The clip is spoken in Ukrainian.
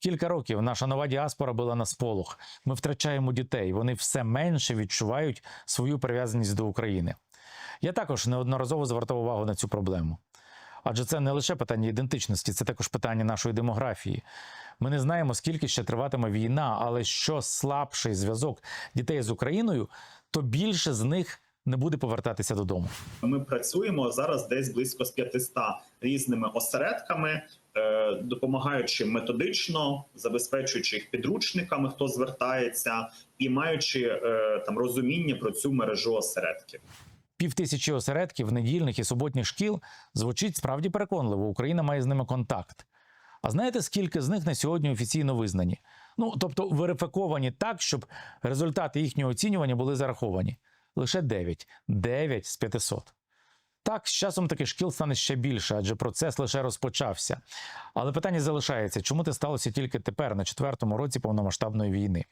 Кілька років наша нова діаспора була на сполох. Ми втрачаємо дітей. Вони все менше відчувають свою прив'язаність до України. Я також неодноразово звертав увагу на цю проблему. Адже це не лише питання ідентичності, це також питання нашої демографії. Ми не знаємо, скільки ще триватиме війна, але що слабший зв'язок дітей з Україною, то більше з них не буде повертатися додому. Ми працюємо зараз десь близько з 500 різними осередками, допомагаючи методично, забезпечуючи їх підручниками, хто звертається, і маючи е, там розуміння про цю мережу осередків. Півтисячі осередків недільних і суботніх шкіл звучить справді переконливо. Україна має з ними контакт. А знаєте, скільки з них на сьогодні офіційно визнані? Ну тобто верифіковані так, щоб результати їхнього оцінювання були зараховані. Лише 9. 9 з 500. Так, з часом таких шкіл стане ще більше, адже процес лише розпочався. Але питання залишається, чому це сталося тільки тепер, на четвертому році повномасштабної війни?